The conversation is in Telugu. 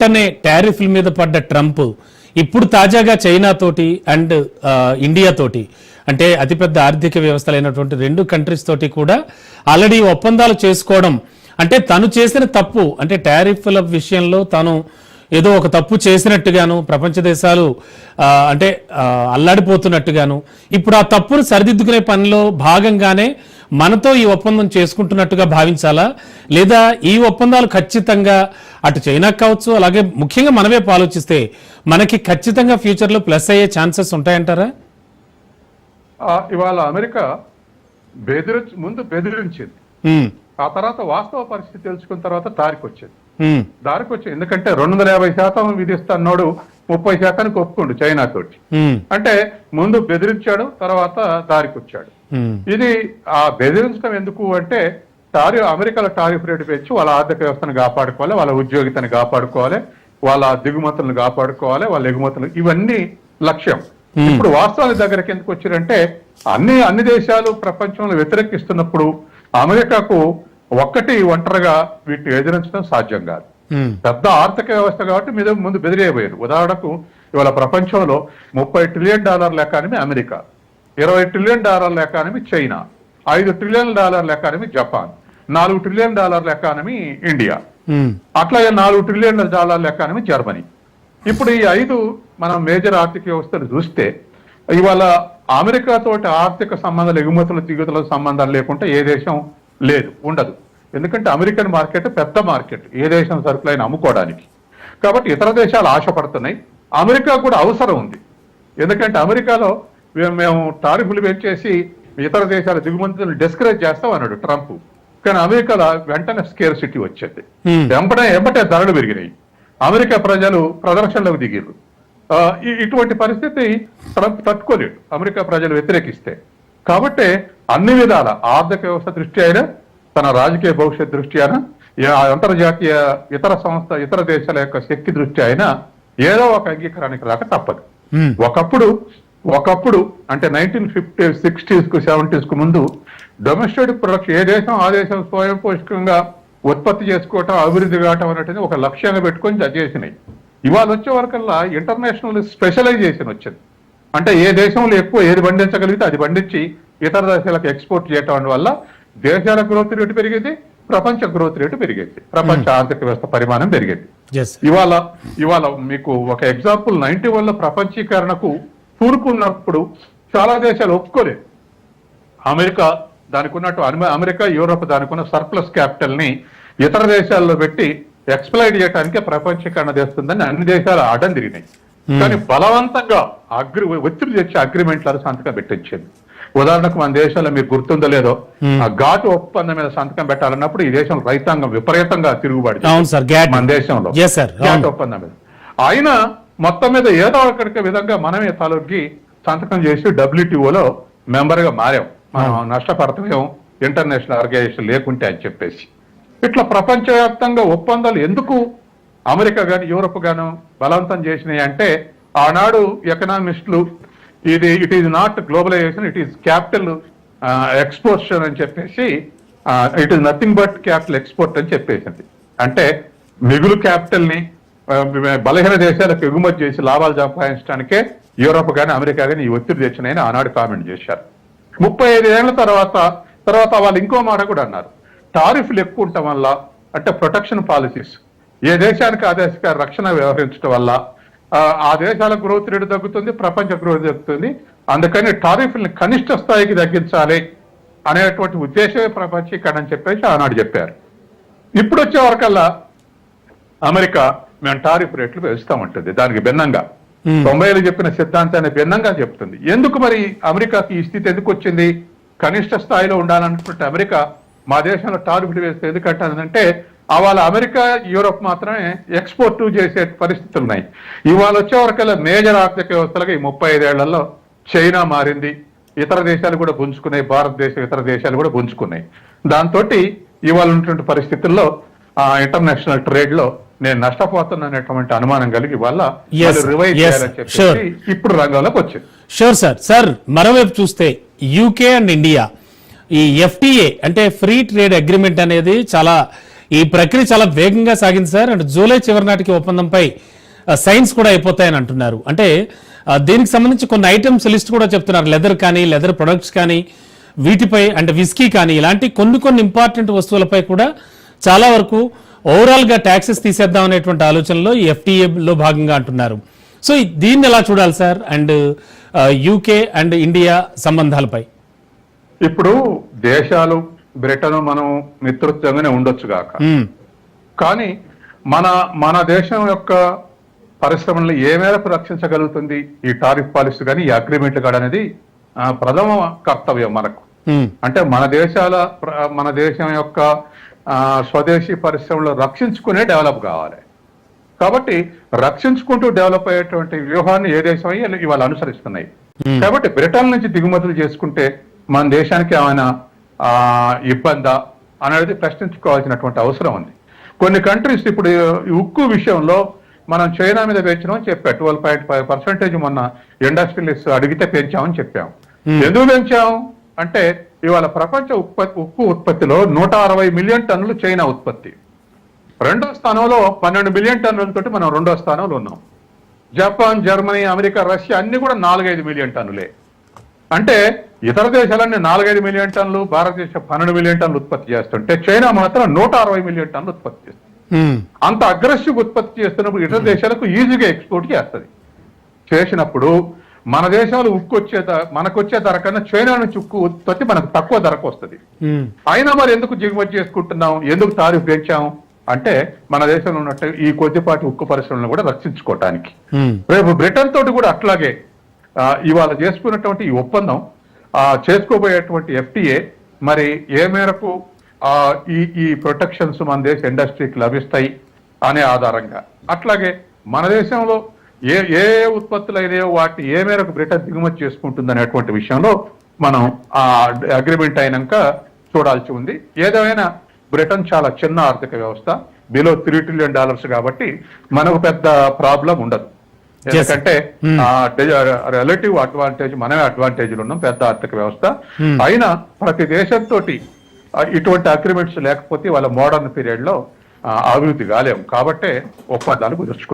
వెంటనే టారిఫ్ల మీద పడ్డ ట్రంప్ ఇప్పుడు తాజాగా చైనా తోటి అండ్ ఇండియా తోటి అంటే అతిపెద్ద ఆర్థిక వ్యవస్థలైనటువంటి రెండు కంట్రీస్ తోటి కూడా ఆల్రెడీ ఒప్పందాలు చేసుకోవడం. అంటే తను చేసిన తప్పు అంటే టారిఫ్ల విషయంలో తను ఏదో ఒక తప్పు చేసినట్టుగాను ప్రపంచ దేశాలు అంటే అల్లాడిపోతున్నట్టుగాను ఇప్పుడు ఆ తప్పును సరిదిద్దుకునే పనిలో భాగంగానే మనతో ఈ ఒప్పందం చేసుకుంటున్నట్టుగా భావించాలా? లేదా ఈ ఒప్పందాలు ఖచ్చితంగా అటు చైనాకు కావచ్చు అలాగే ముఖ్యంగా మనమే ఆలోచిస్తే మనకి ఖచ్చితంగా ఫ్యూచర్లో ప్లస్ అయ్యే ఛాన్సెస్ ఉంటాయంటారా? ఇవాళ అమెరికా బెదిరి ముందు బెదిరించింది. ఆ తర్వాత వాస్తవ పరిస్థితి తెలుసుకున్న తర్వాత దారికి వచ్చింది దారికి వచ్చింది ఎందుకంటే రెండు వందల యాభై శాతం విధిస్తాన్నోడు ముప్పై శాతానికి ఒప్పుకోండు చైనా తోటి. ఉమ్, అంటే ముందు బెదిరించాడు తర్వాత దారికి వచ్చాడు ఇది ఆ బెదిరించడం ఎందుకు అంటే టారి అమెరికాలో టారిఫ్ రేటు పెంచి వాళ్ళ ఆర్థిక వ్యవస్థను కాపాడుకోవాలి వాళ్ళ ఉద్యోగితను కాపాడుకోవాలి వాళ్ళ దిగుమతులను కాపాడుకోవాలి వాళ్ళ ఎగుమతులు ఇవన్నీ లక్ష్యం. ఇప్పుడు వాస్తవానికి దగ్గరికి ఎందుకు వచ్చారంటే అన్ని అన్ని దేశాలు ప్రపంచంలో వ్యతిరేకిస్తున్నప్పుడు అమెరికాకు ఒక్కటి ఒంటరిగా వీటిని ఎదిరించడం సాధ్యం కాదు. పెద్ద ఆర్థిక వ్యవస్థ కాబట్టి మీద ముందు బెదిరేయబోయారు. ఉదాహరణకు ఇవాళ ప్రపంచంలో ముప్పై ట్రిలియన్ డాలర్ల ఎకానమీ అమెరికా ఇరవై ట్రిలియన్ డాలర్ల ఎకానమీ చైనా ఐదు ట్రిలియన్ డాలర్ల ఎకానమీ జపాన్ నాలుగు ట్రిలియన్ డాలర్ల ఎకానమీ ఇండియా. అట్లాగే నాలుగు ట్రిలియన్ డాలర్ల ఎకానమీ జర్మనీ. ఇప్పుడు ఈ ఐదు మనం మేజర్ ఆర్థిక వ్యవస్థలు చూస్తే ఇవాళ అమెరికా తోటి ఆర్థిక సంబంధాలు ఎగుమతులు దిగుమతుల సంబంధాలు లేకుంటే ఏ దేశం లేదు ఉండదు. ఎందుకంటే అమెరికన్ మార్కెట్ పెద్ద మార్కెట్ ఏ దేశం సరుకులైన అమ్ముకోవడానికి. కాబట్టి ఇతర దేశాలు ఆశపడుతున్నాయి. అమెరికా కూడా అవసరం ఉంది. ఎందుకంటే అమెరికాలో మేము- టారిఫ్లు పెంచేసి ఇతర దేశాల దిగుమతులను డిస్కరేజ్ చేస్తాం అన్నాడు ట్రంప్. కానీ అమెరికాలో వెంటనే స్కేర్ సిటీ వచ్చింది. Hmm. వెంబడే వెంబటే ధరలు పెరిగినాయి. అమెరికా ప్రజలు ప్రదర్శనలకు ఇ- ఇటువంటి పరిస్థితి ట్రంప్ తట్టుకోలేడు. అమెరికా ప్రజలు వ్యతిరేకిస్తే. కాబట్టి అన్ని విధాల ఆర్థిక వ్యవస్థ దృష్టి అయినా తన రాజకీయ భవిష్యత్ దృష్టి అయినా ఏ- అంతర్జాతీయ ఇతర సంస్థ ఇతర దేశాల యొక్క శక్తి దృష్టి అయినా ఏదో ఒక అంగీకారానికి రాక తప్పదు. ఒకప్పుడు ఒకప్పుడు అంటే నైన్టీన్ ఫిఫ్టీ సిక్స్టీస్కు సెవెంటీస్కు ముందు డొమెస్టిక్ ప్రొడక్షన్ ఏ దేశం ఆ దేశం స్వయం పోషకంగా ఉత్పత్తి చేసుకోవటం అభివృద్ధి కావటం అనేటిది ఒక లక్ష్యంగా పెట్టుకొని చేసినాయి. ఇవాళ వచ్చే వరకల్లా ఇంటర్నేషనల్ స్పెషలైజేషన్ వచ్చింది. అంటే ఏ దేశంలో ఎక్కువ ఏది పండించగలిగితే అది పండించి ఇతర దేశాలకు ఎక్స్పోర్ట్ చేయటం వల్ల దేశాల గ్రోత్ రేటు పెరిగింది ప్రపంచ గ్రోత్ రేటు పెరిగింది. ప్రపంచ ఆర్థిక వ్యవస్థ పరిమాణం పెరిగింది. ఇవాళ ఇవాళ మీకు ఒక ఎగ్జాంపుల్ నైన్టీ వన్లో ప్రపంచీకరణకు పూనుకున్నప్పుడు చాలా దేశాలు ఒప్పుకోలేదు. అమెరికా దానికి ఉన్నట్టు అమె- అమెరికా యూరోప్ దానికి ఉన్న సర్ప్లస్ క్యాపిటల్ని ఇతర దేశాల్లో పెట్టి ఎక్స్ప్లైట్ చేయడానికి ప్రపంచీకరణ చేస్తుందని అన్ని దేశాలు అడ్డం తిరిగినాయి కానీ బలవంతంగా అగ్రి ఒత్తిడి తెచ్చి అగ్రిమెంట్లను సంతకం పెట్టించింది. ఉదాహరణకు మన దేశంలో మీకు గుర్తుందో లేదో ఆ ఘాటు ఒప్పందం మీద సంతకం పెట్టాలన్నప్పుడు ఈ దేశం రైతాంగం విపరీతంగా తిరుగుబాటు గ్యాట్ మన దేశంలో. Yes, sir. గ్యాట్ అవును. ఒప్పందం మీద. అయినా మొత్తం మీద ఏదో ఒకటి విధంగా మనమే తలొగ్గి సంతకం చేసి డబ్ల్యూటీఓలో మెంబర్గా మారాం. మనం నష్టపడతాం ఇంటర్నేషనల్ ఆర్గనైజేషన్ లేకుంటే అని చెప్పేసి. ఇట్లా ప్రపంచవ్యాప్తంగా ఒప్పందాలు ఎందుకు అమెరికా గాని యూరప్ గాను బలవంతం చేసినాయి అంటే ఆనాడు ఎకనామిస్టులు ఇది it is not globalization it is capital exportation అని చెప్పేసి it is nothing but capital export అని చెప్పేసింది. అంటే మిగులు క్యాపిటల్ని uh, బలహీన దేశాలకు ఎగుమతి చేసి లాభాలు సంపాదించడానికే యూరోప్ కానీ అమెరికా కానీ ఈ ఒత్తిడి తెచ్చినాయని ఆనాడు కామెంట్ చేశారు. ముప్పై ఐదు ఏళ్ళ తర్వాత తర్వాత వాళ్ళు ఇంకో మాట కూడా అన్నారు. టారిఫ్లు ఎక్కువ ఉండటం వల్ల అంటే ప్రొటెక్షన్ పాలసీస్ ఏ దేశానికి ఆ దేశ రక్షణ వ్యవహరించడం వల్ల ఆ, దేశాల గ్రోత్ రేటు తగ్గుతుంది ప్రపంచ గ్రోత్ తగ్గుతుంది. అందుకని టారిఫ్ని కనిష్ట స్థాయికి తగ్గించాలి అనేటువంటి ఉద్దేశమే ప్రపంచీకరణ అని చెప్పేసి ఆనాడు చెప్పారు. ఇప్పుడు వచ్చే వరకల్లా అమెరికా మేము టారిఫ్ రేట్లు పెంచుతామంటుంది దానికి భిన్నంగా. తొంభైలు చెప్పిన సిద్ధాంతాన్ని భిన్నంగా చెప్తుంది. ఎందుకు మరి అమెరికాకి ఈ స్థితి ఎందుకు వచ్చింది? కనిష్ట స్థాయిలో ఉండాలనుకుంటే అమెరికా మా దేశంలో టారిఫ్లు వేస్తే ఎందుకంటే అవాళ అమెరికా యూరోప్ మాత్రమే ఎక్స్పోర్ట్ చేసే పరిస్థితులు ఉన్నాయి. ఇవాళ వచ్చే వరకల్లా మేజర్ ఆర్థిక వ్యవస్థలుగా ఈ ముప్పై ఐదేళ్ళలో చైనా మారింది. ఇతర దేశాలు కూడా పుంజుకున్నాయి. భారతదేశం ఇతర దేశాలు కూడా పుంజుకున్నాయి. దాంతో ఇవాళ ఉన్నటువంటి పరిస్థితుల్లో ఆ ఇంటర్నేషనల్ ట్రేడ్లో నేను నష్టపోతున్నటువంటి అనుమానం కలిగి వల్ల రివైజ్ చేయాలని. ఇప్పుడు రంగంలోకి వచ్చింది షూర్ సార్ సార్ మరోవైపు చూస్తే యూకే అండ్ ఇండియా ఈ ఎఫ్టీఏ అంటే ఫ్రీ ట్రేడ్ అగ్రిమెంట్ అనేది చాలా ఈ ప్రక్రియ చాలా వేగంగా సాగింది సార్. అండ్ జూలై చివరి నాటికి ఒప్పందంపై సైన్స్ కూడా అయిపోతాయని అంటున్నారు. అంటే దీనికి సంబంధించి కొన్ని ఐటమ్స్ లిస్ట్ కూడా చెప్తున్నారు. లెదర్ కానీ లెదర్ ప్రొడక్ట్స్ కానీ వీటిపై అంటే విస్కీ కానీ ఇలాంటి కొన్ని కొన్ని ఇంపార్టెంట్ వస్తువులపై కూడా చాలా వరకు ఓవరాల్గా ట్యాక్సెస్ తీసేద్దాం అనేటువంటి ఆలోచనలో ఈ ఎఫ్టీఏలో భాగంగా అంటున్నారు. సో దీన్ని ఎలా చూడాలి sir? And UK and India సంబంధాలపై. ఇప్పుడు దేశాలు బ్రిటన్ మనం మిత్రత్వంగానే ఉండొచ్చు గాక. మ్మ్. కానీ మన మన దేశం యొక్క పరిశ్రమలను ఏ మేరకు రక్షించగలుగుతుంది? ఈ టారిఫ్ పాలసీ కానీ ఈ అగ్రిమెంట్ కానీ అనేది ప్రథమ కర్తవ్యం మనకు. అంటే మన దేశాల మన దేశం యొక్క స్వదేశీ పరిశ్రమలు రక్షించుకునే డెవలప్ కావాలి. కాబట్టి రక్షించుకుంటూ డెవలప్ అయ్యేటువంటి వ్యూహాన్ని ఏ దేశం అయ్యి ఇవాళ అనుసరిస్తున్నాయి. కాబట్టి బ్రిటన్ నుంచి దిగుమతులు చేసుకుంటే మన దేశానికి ఏమైనా ఇబ్బందా అనేది ప్రశ్నించుకోవాల్సినటువంటి అవసరం ఉంది. కొన్ని కంట్రీస్ ఇప్పుడు ఉక్కు విషయంలో మనం చైనా మీద పెంచినామని చెప్పా ట్వెల్వ్ పాయింట్ ఫైవ్ పర్సెంటేజ్ మొన్న ఇండస్ట్రియలిస్ట్ అడిగితే పెంచామని చెప్పాం ఎందుకు పెంచాం? అంటే ఇవాళ ప్రపంచ ఉత్పత్తి ఉక్కు ఉత్పత్తిలో నూట అరవై మిలియన్ టన్నులు చైనా ఉత్పత్తి. రెండో స్థానంలో పన్నెండు మిలియన్ టన్నులతోటి మనం రెండో స్థానంలో ఉన్నాం. జపాన్ జర్మనీ అమెరికా రష్యా అన్ని కూడా నాలుగైదు మిలియన్ టన్నులే. అంటే ఇతర దేశాలన్నీ నాలుగైదు మిలియన్ టన్నులు భారతదేశం పన్నెండు మిలియన్ టన్నులు ఉత్పత్తి చేస్తుంటే చైనా మాత్రం నూట అరవై మిలియన్ టన్నులు ఉత్పత్తి చేస్తుంది. అంత అగ్రెసివ్ ఉత్పత్తి చేస్తున్నప్పుడు ఇతర దేశాలకు ఈజీగా ఎక్స్పోర్ట్ చేస్తుంది చేసినప్పుడు మన దేశంలో ఉక్కు వచ్చే ధర మనకు వచ్చే ధర కన్నా చైనా నుంచి ఉక్కు ఉత్పత్తి మనకు తక్కువ ధరకు వస్తుంది. అయినా మరి ఎందుకు దిగుమతి చేసుకుంటున్నాం ఎందుకు తారీఫ్ పెంచాం అంటే మన దేశంలో ఉన్నట్టు ఈ కొద్దిపాటి ఉక్కు పరిశ్రమలను కూడా రక్షించుకోవటానికి. రేపు బ్రిటన్ తోటి కూడా అట్లాగే ఇవాళ చేసుకున్నటువంటి ఈ ఒప్పందం చేసుకోబోయేటువంటి ఎఫ్టీఏ మరి ఏ మేరకు ఈ ఈ ప్రొటెక్షన్స్ మన దేశ ఇండస్ట్రీకి లభిస్తాయి అనే ఆధారంగా. అట్లాగే మన దేశంలో ఏ ఏ ఏ ఉత్పత్తులు అయినాయో వాటిని ఏ మేరకు బ్రిటన్ దిగుమతి చేసుకుంటుంది అనేటువంటి విషయంలో మనం ఆ అగ్రిమెంట్ అయినాక చూడాల్సి ఉంది. ఏదేమైనా బ్రిటన్ చాలా చిన్న ఆర్థిక వ్యవస్థ బిలో త్రీ ట్రిలియన్ డాలర్స్ కాబట్టి మనకు పెద్ద ప్రాబ్లం ఉండదు. ఎందుకంటే రిలేటివ్ అడ్వాంటేజ్ మనమే అడ్వాంటేజ్ ఉన్నాం పెద్ద ఆర్థిక వ్యవస్థ. అయినా ప్రతి దేశంతో ఇటువంటి అగ్రిమెంట్స్ లేకపోతే వాళ్ళ మోడర్న్ పీరియడ్లో అభివృద్ధి కాలేము. కాబట్టే ఒప్పందాలు కుదుర్చుకుంటాం